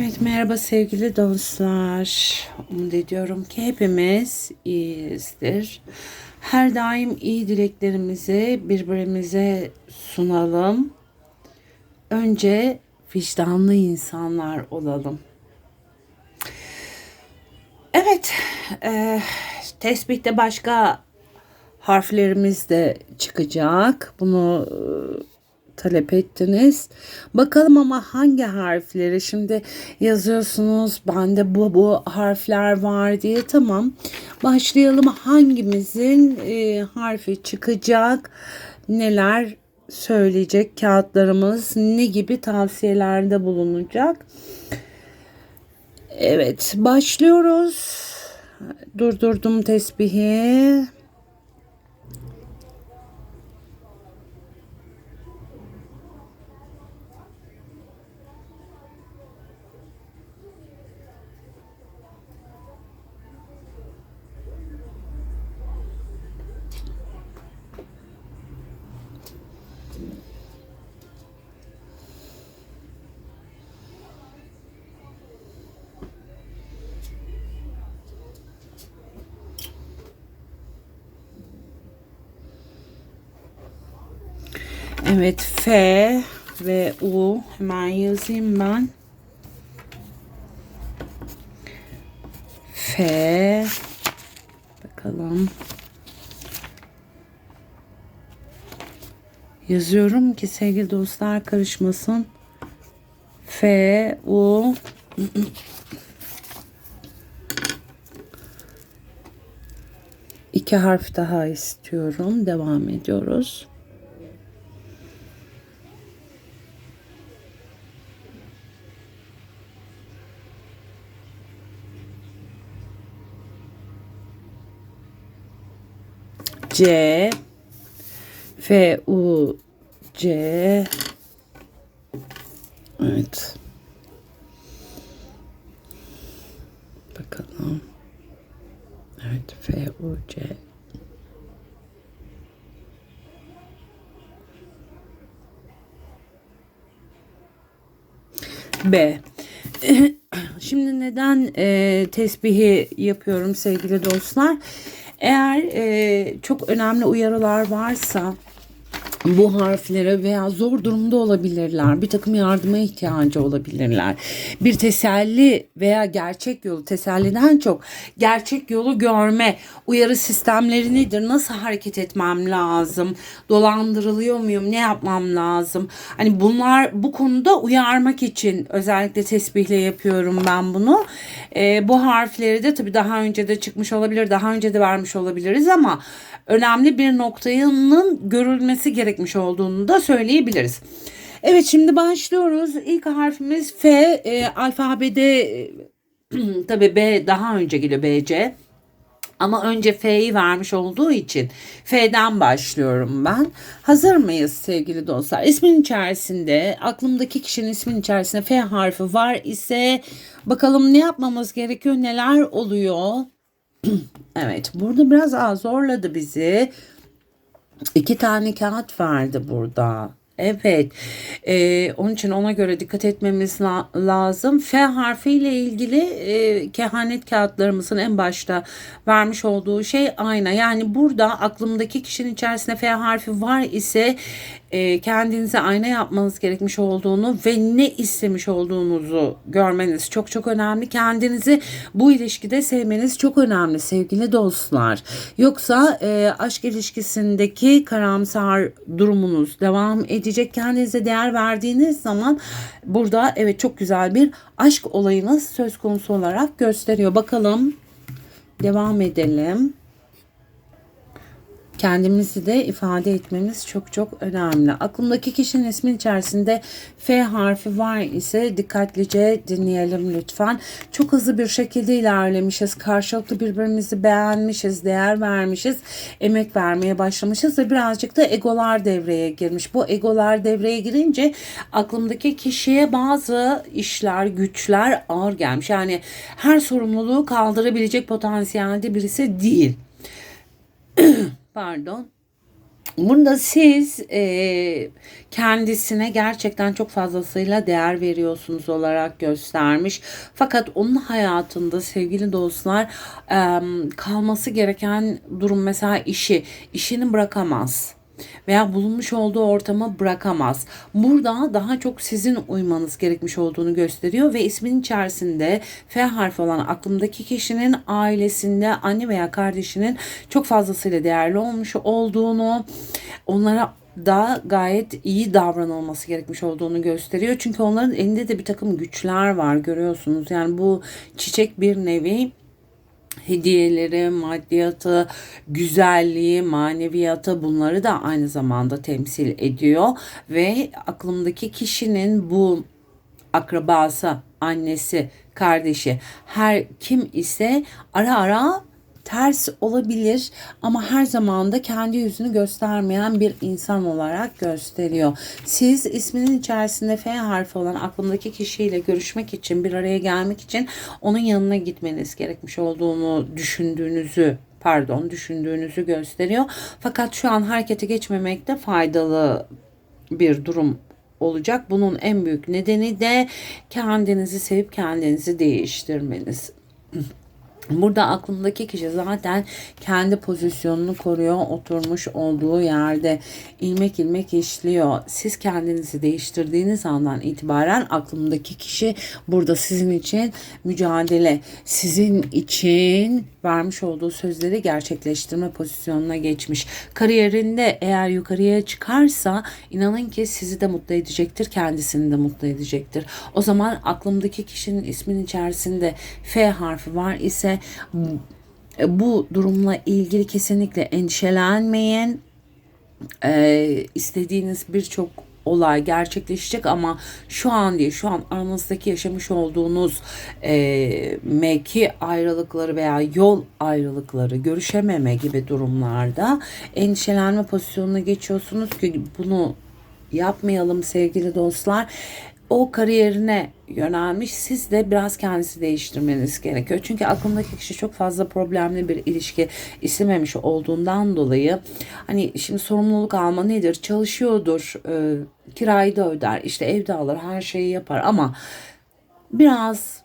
Evet merhaba sevgili dostlar. Umut ediyorum ki hepimiz iyiyizdir. Her daim iyi dileklerimizi birbirimize sunalım. Önce vicdanlı insanlar olalım. Evet, e, tesbihte başka harflerimiz de çıkacak. Bunu e, talep ettiniz. Bakalım ama hangi harfleri şimdi yazıyorsunuz. Bende bu bu harfler var diye tamam. Başlayalım hangimizin e, harfi çıkacak? Neler söyleyecek kağıtlarımız? Ne gibi tavsiyelerde bulunacak? Evet, başlıyoruz. Durdurdum tesbihi. Evet F ve U hemen yazayım ben. F bakalım. Yazıyorum ki sevgili dostlar karışmasın. F U İki harf daha istiyorum. Devam ediyoruz. C F U C Evet. Bakalım. Evet F U C B. Şimdi neden e, tesbihi yapıyorum sevgili dostlar? Eğer e, çok önemli uyarılar varsa bu harflere veya zor durumda olabilirler. Bir takım yardıma ihtiyacı olabilirler. Bir teselli veya gerçek yolu teselliden çok gerçek yolu görme uyarı sistemleri nedir? Nasıl hareket etmem lazım? Dolandırılıyor muyum? Ne yapmam lazım? Hani bunlar bu konuda uyarmak için özellikle tesbihle yapıyorum ben bunu. Ee, bu harfleri de tabii daha önce de çıkmış olabilir, daha önce de vermiş olabiliriz ama önemli bir noktanın görülmesi gerekmiş olduğunu da söyleyebiliriz. Evet şimdi başlıyoruz. İlk harfimiz F. E, alfabede e, tabii B daha önce geliyor BC. Ama önce F'yi vermiş olduğu için F'den başlıyorum ben. Hazır mıyız sevgili dostlar? İsmin içerisinde aklımdaki kişinin ismin içerisinde F harfi var ise bakalım ne yapmamız gerekiyor? Neler oluyor? evet burada biraz az zorladı bizi. İki tane kağıt vardı burada. Evet. Ee, onun için ona göre dikkat etmemiz la- lazım. F harfiyle ilgili e, kehanet kağıtlarımızın en başta vermiş olduğu şey ayna. Yani burada aklımdaki kişinin içerisinde F harfi var ise e, kendinize ayna yapmanız gerekmiş olduğunu ve ne istemiş olduğunuzu görmeniz çok çok önemli. Kendinizi bu ilişkide sevmeniz çok önemli sevgili dostlar. Yoksa e, aşk ilişkisindeki karamsar durumunuz devam edecek. Kendinize değer verdiğiniz zaman burada evet çok güzel bir aşk olayınız söz konusu olarak gösteriyor. Bakalım devam edelim kendimizi de ifade etmemiz çok çok önemli. Aklımdaki kişinin ismin içerisinde F harfi var ise dikkatlice dinleyelim lütfen. Çok hızlı bir şekilde ilerlemişiz. Karşılıklı birbirimizi beğenmişiz, değer vermişiz, emek vermeye başlamışız ve birazcık da egolar devreye girmiş. Bu egolar devreye girince aklımdaki kişiye bazı işler, güçler ağır gelmiş. Yani her sorumluluğu kaldırabilecek potansiyelde birisi değil. Pardon. Burada siz e, kendisine gerçekten çok fazlasıyla değer veriyorsunuz olarak göstermiş. Fakat onun hayatında sevgili dostlar e, kalması gereken durum mesela işi. işini bırakamaz veya bulunmuş olduğu ortamı bırakamaz. Burada daha çok sizin uymanız gerekmiş olduğunu gösteriyor ve ismin içerisinde F harfi olan aklımdaki kişinin ailesinde anne veya kardeşinin çok fazlasıyla değerli olmuş olduğunu, onlara da gayet iyi davranılması gerekmiş olduğunu gösteriyor. Çünkü onların elinde de bir takım güçler var görüyorsunuz. Yani bu çiçek bir nevi hediyeleri, maddiyatı, güzelliği, maneviyatı bunları da aynı zamanda temsil ediyor. Ve aklımdaki kişinin bu akrabası, annesi, kardeşi her kim ise ara ara ters olabilir ama her zaman da kendi yüzünü göstermeyen bir insan olarak gösteriyor. Siz isminin içerisinde F harfi olan aklımdaki kişiyle görüşmek için, bir araya gelmek için onun yanına gitmeniz gerekmiş olduğunu düşündüğünüzü pardon düşündüğünüzü gösteriyor. Fakat şu an harekete geçmemekte faydalı bir durum olacak. Bunun en büyük nedeni de kendinizi sevip kendinizi değiştirmeniz. Burada aklımdaki kişi zaten kendi pozisyonunu koruyor, oturmuş olduğu yerde ilmek ilmek işliyor. Siz kendinizi değiştirdiğiniz andan itibaren aklımdaki kişi burada sizin için mücadele, sizin için vermiş olduğu sözleri gerçekleştirme pozisyonuna geçmiş. Kariyerinde eğer yukarıya çıkarsa inanın ki sizi de mutlu edecektir, kendisini de mutlu edecektir. O zaman aklımdaki kişinin ismin içerisinde F harfi var ise bu durumla ilgili kesinlikle endişelenmeyin. Ee, istediğiniz birçok olay gerçekleşecek ama şu an değil şu an aranızdaki yaşamış olduğunuz e, mevki ayrılıkları veya yol ayrılıkları görüşememe gibi durumlarda endişelenme pozisyonuna geçiyorsunuz ki bunu yapmayalım sevgili dostlar o kariyerine yönelmiş. Siz de biraz kendisi değiştirmeniz gerekiyor. Çünkü aklındaki kişi çok fazla problemli bir ilişki istememiş olduğundan dolayı hani şimdi sorumluluk alma nedir? Çalışıyordur, e, kirayı da öder, işte evde alır, her şeyi yapar ama biraz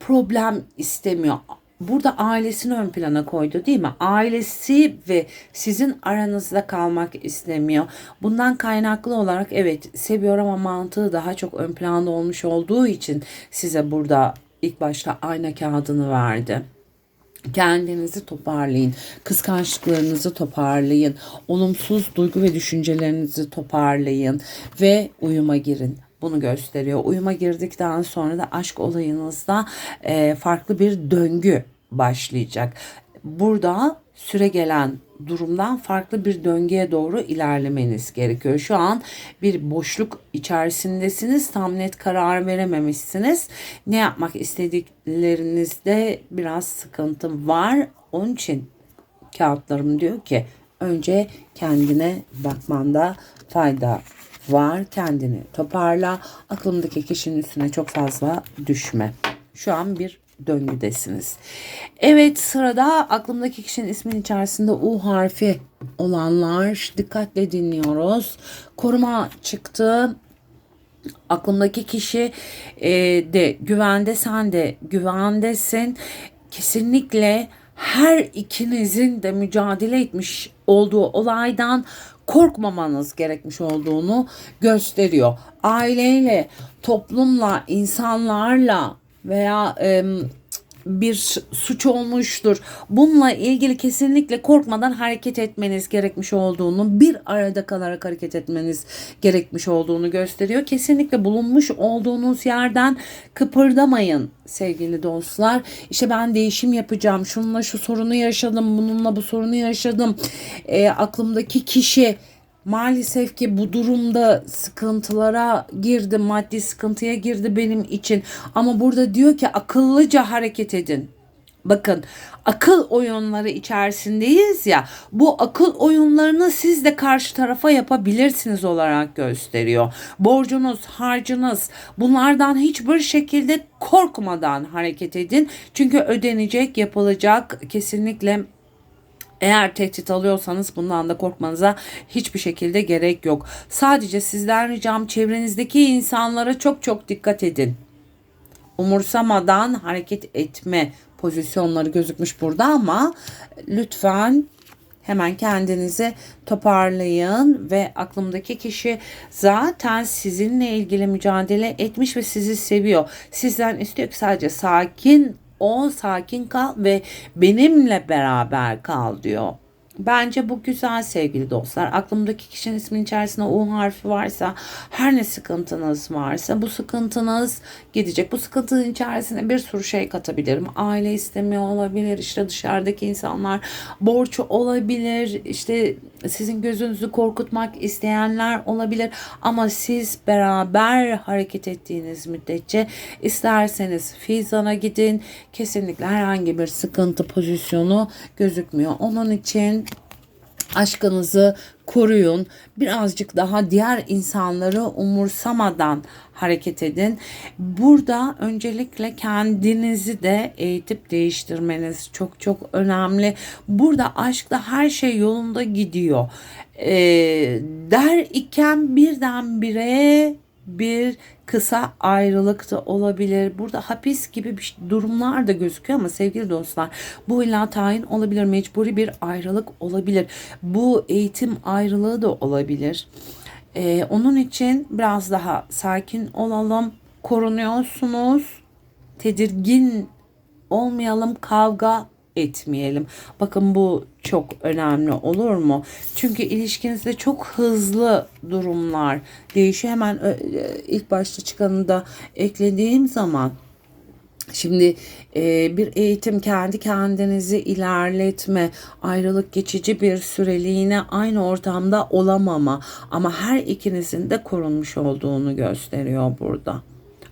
problem istemiyor burada ailesini ön plana koydu değil mi? Ailesi ve sizin aranızda kalmak istemiyor. Bundan kaynaklı olarak evet seviyor ama mantığı daha çok ön planda olmuş olduğu için size burada ilk başta ayna kağıdını verdi. Kendinizi toparlayın. Kıskançlıklarınızı toparlayın. Olumsuz duygu ve düşüncelerinizi toparlayın ve uyuma girin bunu gösteriyor. Uyuma girdikten sonra da aşk olayınızda e, farklı bir döngü başlayacak. Burada süre gelen durumdan farklı bir döngüye doğru ilerlemeniz gerekiyor. Şu an bir boşluk içerisindesiniz. Tam net karar verememişsiniz. Ne yapmak istediklerinizde biraz sıkıntı var. Onun için kağıtlarım diyor ki önce kendine bakmanda fayda var. Kendini toparla. Aklındaki kişinin üstüne çok fazla düşme. Şu an bir döngüdesiniz. Evet sırada aklımdaki kişinin ismin içerisinde U harfi olanlar dikkatle dinliyoruz. Koruma çıktı. Aklımdaki kişi e, de güvende sen de güvendesin. Kesinlikle her ikinizin de mücadele etmiş olduğu olaydan korkmamanız gerekmiş olduğunu gösteriyor. Aileyle, toplumla, insanlarla veya e, bir suç olmuştur. Bununla ilgili kesinlikle korkmadan hareket etmeniz gerekmiş olduğunu, bir arada kalarak hareket etmeniz gerekmiş olduğunu gösteriyor. Kesinlikle bulunmuş olduğunuz yerden kıpırdamayın sevgili dostlar. İşte ben değişim yapacağım. Şununla şu sorunu yaşadım, bununla bu sorunu yaşadım. E, aklımdaki kişi maalesef ki bu durumda sıkıntılara girdi, maddi sıkıntıya girdi benim için. Ama burada diyor ki akıllıca hareket edin. Bakın akıl oyunları içerisindeyiz ya bu akıl oyunlarını siz de karşı tarafa yapabilirsiniz olarak gösteriyor. Borcunuz, harcınız bunlardan hiçbir şekilde korkmadan hareket edin. Çünkü ödenecek, yapılacak kesinlikle Eğer tehdit alıyorsanız bundan da korkmanıza hiçbir şekilde gerek yok. Sadece sizden ricam çevrenizdeki insanlara çok çok dikkat edin. Umursamadan hareket etme pozisyonları gözükmüş burada ama lütfen hemen kendinizi toparlayın ve aklımdaki kişi zaten sizinle ilgili mücadele etmiş ve sizi seviyor. Sizden istiyor ki sadece sakin ol, sakin kal ve benimle beraber kal diyor. Bence bu güzel sevgili dostlar. Aklımdaki kişinin isminin içerisinde U harfi varsa, her ne sıkıntınız varsa bu sıkıntınız gidecek. Bu sıkıntının içerisine bir sürü şey katabilirim. Aile istemiyor olabilir, işte dışarıdaki insanlar borç olabilir, işte sizin gözünüzü korkutmak isteyenler olabilir. Ama siz beraber hareket ettiğiniz müddetçe isterseniz Fizan'a gidin. Kesinlikle herhangi bir sıkıntı pozisyonu gözükmüyor. Onun için aşkınızı koruyun. Birazcık daha diğer insanları umursamadan hareket edin. Burada öncelikle kendinizi de eğitip değiştirmeniz çok çok önemli. Burada aşkta her şey yolunda gidiyor. Ee, der iken birdenbire bir kısa ayrılık da olabilir. Burada hapis gibi bir durumlar da gözüküyor ama sevgili dostlar bu illa tayin olabilir. Mecburi bir ayrılık olabilir. Bu eğitim ayrılığı da olabilir. Ee, onun için biraz daha sakin olalım. Korunuyorsunuz. Tedirgin olmayalım. Kavga etmeyelim. Bakın bu çok önemli olur mu? Çünkü ilişkinizde çok hızlı durumlar değişiyor. Hemen e, ilk başta çıkanı da eklediğim zaman Şimdi e, bir eğitim kendi kendinizi ilerletme, ayrılık geçici bir süreliğine aynı ortamda olamama ama her ikinizin de korunmuş olduğunu gösteriyor burada.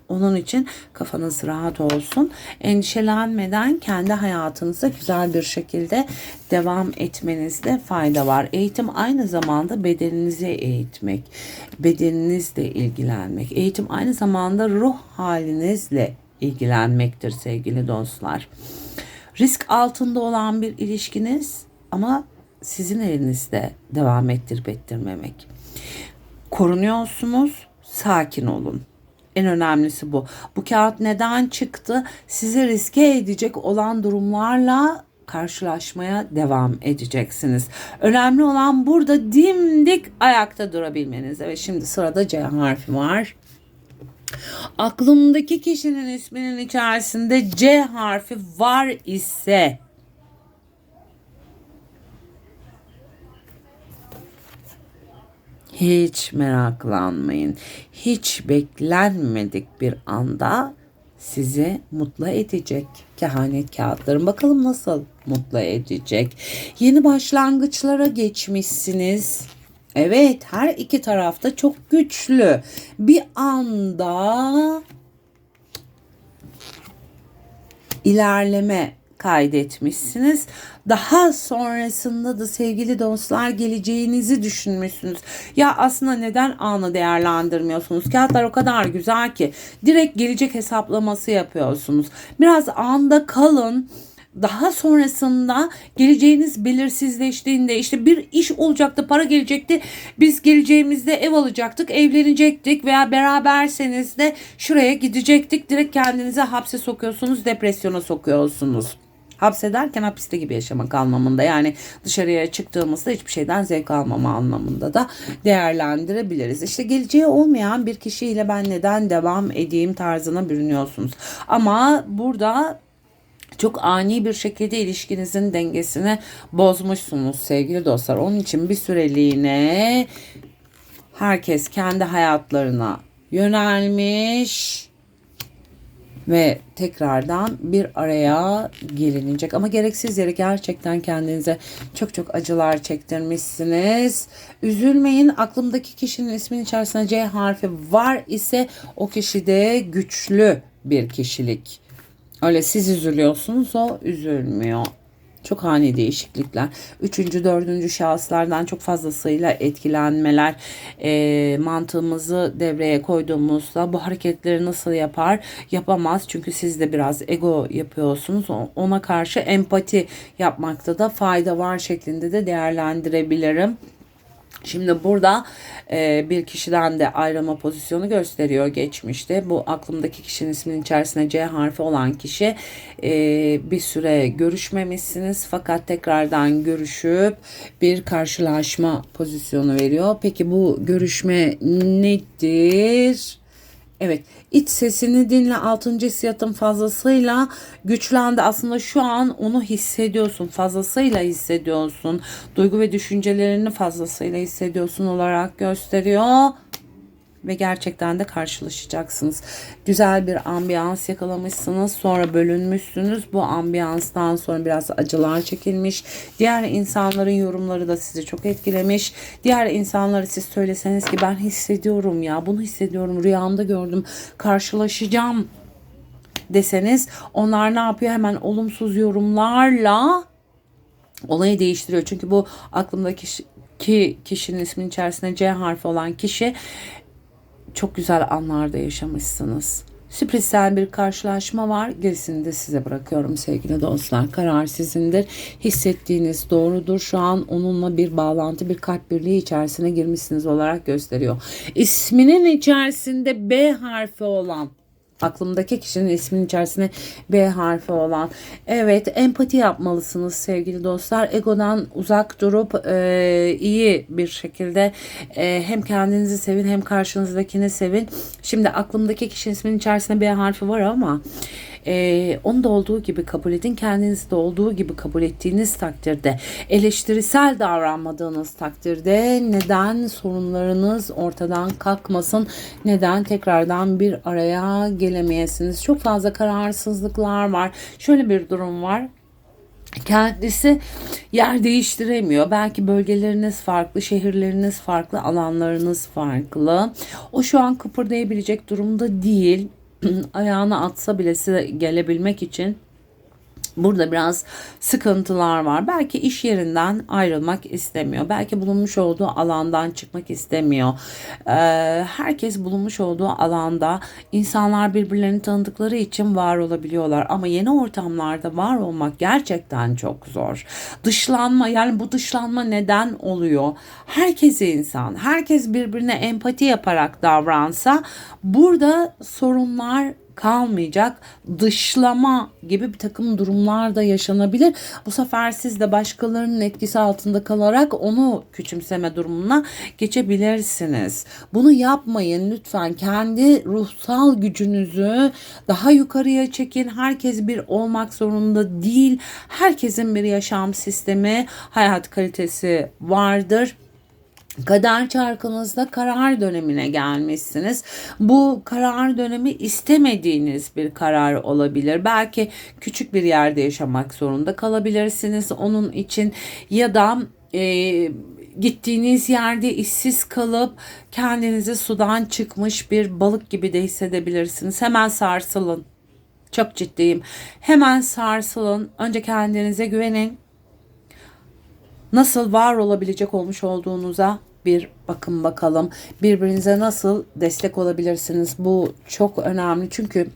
Onun için kafanız rahat olsun. Endişelenmeden kendi hayatınıza güzel bir şekilde devam etmenizde fayda var. Eğitim aynı zamanda bedeninizi eğitmek, bedeninizle ilgilenmek. Eğitim aynı zamanda ruh halinizle ilgilenmektir sevgili dostlar. Risk altında olan bir ilişkiniz ama sizin elinizde devam ettirip ettirmemek. Korunuyorsunuz, sakin olun. En önemlisi bu. Bu kağıt neden çıktı? Sizi riske edecek olan durumlarla karşılaşmaya devam edeceksiniz. Önemli olan burada dimdik ayakta durabilmeniz. Ve şimdi sırada C harfi var. Aklımdaki kişinin isminin içerisinde C harfi var ise Hiç meraklanmayın. Hiç beklenmedik bir anda sizi mutlu edecek kehanet kağıtlarım. Bakalım nasıl mutlu edecek. Yeni başlangıçlara geçmişsiniz. Evet her iki tarafta çok güçlü. Bir anda ilerleme kaydetmişsiniz. Daha sonrasında da sevgili dostlar geleceğinizi düşünmüşsünüz. Ya aslında neden anı değerlendirmiyorsunuz? Kağıtlar o kadar güzel ki direkt gelecek hesaplaması yapıyorsunuz. Biraz anda kalın daha sonrasında geleceğiniz belirsizleştiğinde işte bir iş olacaktı, para gelecekti. Biz geleceğimizde ev alacaktık, evlenecektik veya beraberseniz de şuraya gidecektik. Direkt kendinize hapse sokuyorsunuz, depresyona sokuyorsunuz. Hapsederken hapiste gibi yaşamak anlamında yani dışarıya çıktığımızda hiçbir şeyden zevk almama anlamında da değerlendirebiliriz. İşte geleceği olmayan bir kişiyle ben neden devam edeyim tarzına bürünüyorsunuz. Ama burada çok ani bir şekilde ilişkinizin dengesini bozmuşsunuz sevgili dostlar. Onun için bir süreliğine herkes kendi hayatlarına yönelmiş ve tekrardan bir araya gelinecek. Ama gereksiz yere gerçekten kendinize çok çok acılar çektirmişsiniz. Üzülmeyin. Aklımdaki kişinin isminin içerisinde C harfi var ise o kişi de güçlü bir kişilik. Öyle siz üzülüyorsunuz o üzülmüyor. Çok ani değişiklikler. Üçüncü, dördüncü şahıslardan çok fazlasıyla etkilenmeler. E, mantığımızı devreye koyduğumuzda bu hareketleri nasıl yapar? Yapamaz. Çünkü siz de biraz ego yapıyorsunuz. Ona karşı empati yapmakta da fayda var şeklinde de değerlendirebilirim. Şimdi burada e, bir kişiden de ayrılma pozisyonu gösteriyor geçmişte. Bu aklımdaki kişinin isminin içerisinde C harfi olan kişi e, bir süre görüşmemişsiniz fakat tekrardan görüşüp bir karşılaşma pozisyonu veriyor. Peki bu görüşme nedir? Evet iç sesini dinle altıncı hissiyatın fazlasıyla güçlendi. Aslında şu an onu hissediyorsun fazlasıyla hissediyorsun. Duygu ve düşüncelerini fazlasıyla hissediyorsun olarak gösteriyor ve gerçekten de karşılaşacaksınız. Güzel bir ambiyans yakalamışsınız. Sonra bölünmüşsünüz. Bu ambiyanstan sonra biraz acılar çekilmiş. Diğer insanların yorumları da sizi çok etkilemiş. Diğer insanları siz söyleseniz ki ben hissediyorum ya bunu hissediyorum rüyamda gördüm karşılaşacağım deseniz onlar ne yapıyor hemen olumsuz yorumlarla olayı değiştiriyor. Çünkü bu aklımdaki ki kişinin isminin içerisinde C harfi olan kişi çok güzel anlarda yaşamışsınız. Sürprizsel bir karşılaşma var. Gerisini de size bırakıyorum sevgili dostlar. Karar sizindir. Hissettiğiniz doğrudur. Şu an onunla bir bağlantı, bir kalp birliği içerisine girmişsiniz olarak gösteriyor. İsminin içerisinde B harfi olan aklımdaki kişinin isminin içerisinde B harfi olan. Evet empati yapmalısınız sevgili dostlar. Egodan uzak durup e, iyi bir şekilde e, hem kendinizi sevin hem karşınızdakini sevin. Şimdi aklımdaki kişinin isminin içerisinde B harfi var ama e, onu da olduğu gibi kabul edin. Kendinizi de olduğu gibi kabul ettiğiniz takdirde eleştirisel davranmadığınız takdirde neden sorunlarınız ortadan kalkmasın? Neden tekrardan bir araya gelemeyesiniz? Çok fazla kararsızlıklar var. Şöyle bir durum var kendisi yer değiştiremiyor. Belki bölgeleriniz farklı, şehirleriniz farklı, alanlarınız farklı. O şu an kıpırdayabilecek durumda değil. ayağını atsa bile size gelebilmek için Burada biraz sıkıntılar var. Belki iş yerinden ayrılmak istemiyor. Belki bulunmuş olduğu alandan çıkmak istemiyor. Ee, herkes bulunmuş olduğu alanda insanlar birbirlerini tanıdıkları için var olabiliyorlar. Ama yeni ortamlarda var olmak gerçekten çok zor. Dışlanma yani bu dışlanma neden oluyor? Herkes insan. Herkes birbirine empati yaparak davransa burada sorunlar kalmayacak. Dışlama gibi bir takım durumlar da yaşanabilir. Bu sefer siz de başkalarının etkisi altında kalarak onu küçümseme durumuna geçebilirsiniz. Bunu yapmayın lütfen. Kendi ruhsal gücünüzü daha yukarıya çekin. Herkes bir olmak zorunda değil. Herkesin bir yaşam sistemi, hayat kalitesi vardır Kader çarkınızda karar dönemine gelmişsiniz. Bu karar dönemi istemediğiniz bir karar olabilir. Belki küçük bir yerde yaşamak zorunda kalabilirsiniz onun için ya da e, gittiğiniz yerde işsiz kalıp kendinizi sudan çıkmış bir balık gibi de hissedebilirsiniz. Hemen sarsılın. Çok ciddiyim. Hemen sarsılın. Önce kendinize güvenin nasıl var olabilecek olmuş olduğunuza bir bakın bakalım. Birbirinize nasıl destek olabilirsiniz? Bu çok önemli çünkü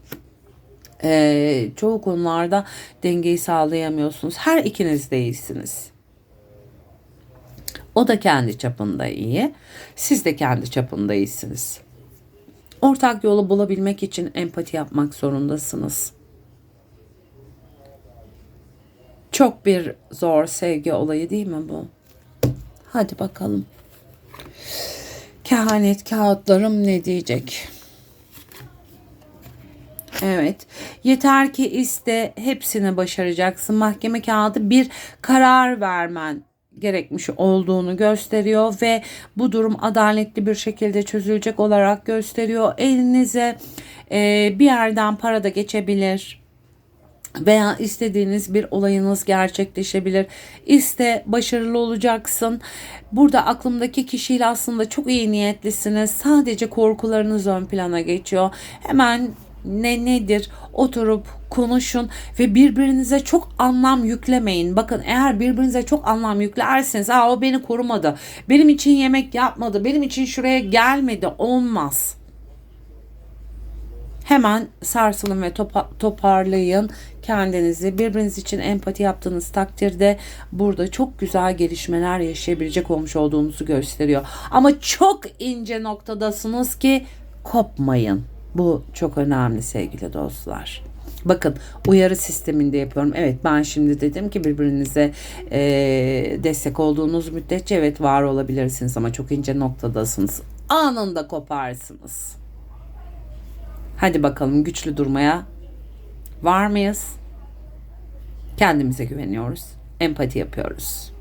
e, çoğu konularda dengeyi sağlayamıyorsunuz. Her ikiniz de iyisiniz. O da kendi çapında iyi. Siz de kendi çapında iyisiniz. Ortak yolu bulabilmek için empati yapmak zorundasınız. Çok bir zor sevgi olayı değil mi bu? Hadi bakalım. Kehanet kağıtlarım ne diyecek? Evet. Yeter ki iste hepsini başaracaksın. Mahkeme kağıdı bir karar vermen gerekmiş olduğunu gösteriyor ve bu durum adaletli bir şekilde çözülecek olarak gösteriyor. Elinize e, bir yerden para da geçebilir veya istediğiniz bir olayınız gerçekleşebilir. İste başarılı olacaksın. Burada aklımdaki kişiyle aslında çok iyi niyetlisiniz. Sadece korkularınız ön plana geçiyor. Hemen ne nedir oturup konuşun ve birbirinize çok anlam yüklemeyin. Bakın eğer birbirinize çok anlam yüklerseniz Aa, o beni korumadı. Benim için yemek yapmadı. Benim için şuraya gelmedi. Olmaz. Hemen sarsılın ve topa- toparlayın kendinizi. Birbiriniz için empati yaptığınız takdirde burada çok güzel gelişmeler yaşayabilecek olmuş olduğunuzu gösteriyor. Ama çok ince noktadasınız ki kopmayın. Bu çok önemli sevgili dostlar. Bakın uyarı sisteminde yapıyorum. Evet ben şimdi dedim ki birbirinize e, destek olduğunuz müddetçe evet var olabilirsiniz ama çok ince noktadasınız. Anında koparsınız. Hadi bakalım güçlü durmaya var mıyız? Kendimize güveniyoruz. Empati yapıyoruz.